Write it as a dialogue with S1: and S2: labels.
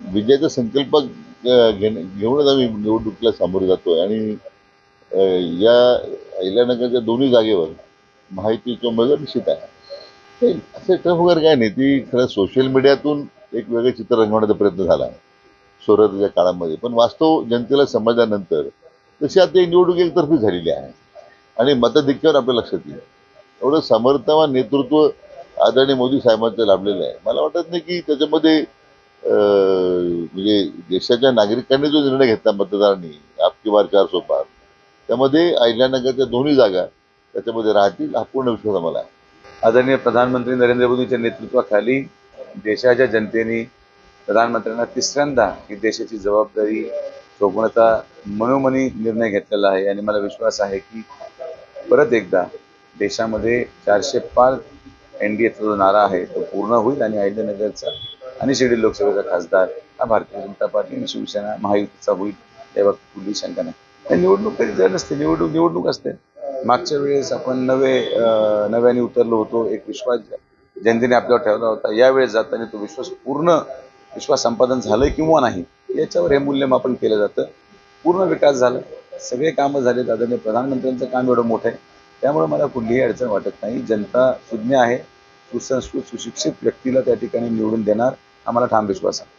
S1: विजयाचा संकल्प घेण- घेऊनच आम्ही निवडणुकीला सामोरे जातोय. आणि या अहिल्यानगरच्या दोन्ही जागेवर माहितीचा उमेदवार निश्चित आहे. असं टफ वगैरे काय नाही. ती खरं सोशल मीडियातून एक वेगळं चित्र रंगवण्याचा प्रयत्न झाला स्वराज्याच्या काळामध्ये. पण वास्तव जनतेला समजल्यानंतर तशी आता निवडणूक एकतर्फी झालेली आहे. आणि मतधिक्यावर आपल्या लक्षात येईल एवढं समर्थवान नेतृत्व आदरणीय मोदी साहेबांचं लाभलेलं आहे. मला वाटत नाही की त्याच्यामध्ये म्हणजे देशाच्या नागरिकांनी जो निर्णय घेतला मतदारांनी आपकी बार चार सो पार. त्यामध्ये अहिल्यानगरच्या दोन्ही जागा त्याच्यामध्ये राहतील हा पूर्ण विश्वास आम्हाला आहे.
S2: आदरणीय प्रधानमंत्री नरेंद्र मोदींच्या नेतृत्वाखाली देशाच्या जनतेने प्रधानमंत्र्यांना तिसऱ्यांदा ही देशाची जबाबदारी सोपवण्याचा मनोमनी निर्णय घेतलेला आहे. आणि मला विश्वास आहे की परत एकदा देशामध्ये चारशे पाच एन डी एचा जो नारा आहे तो पूर्ण होईल आणि अहिल्यानगरचा आणि शिर्डी लोकसभेचा खासदार हा भारतीय जनता पार्टी आणि शिवसेना महायुतीचा होईल याबाबत कुठली शंका नाही. आणि निवडणूक कधी जर नसते निवडणूक निवडणूक असते. मागच्या वेळेस आपण नवे नव्याने उतरलो होतो एक विश्वास जनतेने आपल्यावर ठेवला होता. यावेळेस जाताना तो विश्वास पूर्ण विश्वास संपादन झालंय किंवा नाही याच्यावर हे मूल्यमापन केलं जातं. पूर्ण विकास झाला. सगळे कामं झाले आदरणीय प्रधानमंत्र्यांचं काम एवढं मोठं आहे. त्यामुळे मला कुठलीही अडचण वाटत नाही. जनता सुज्ञ आहे. सुसंस्कृत सुशिक्षित व्यक्तीला त्या ठिकाणी निवडून देणार. आम्हाला ठाम विश्वास आहे.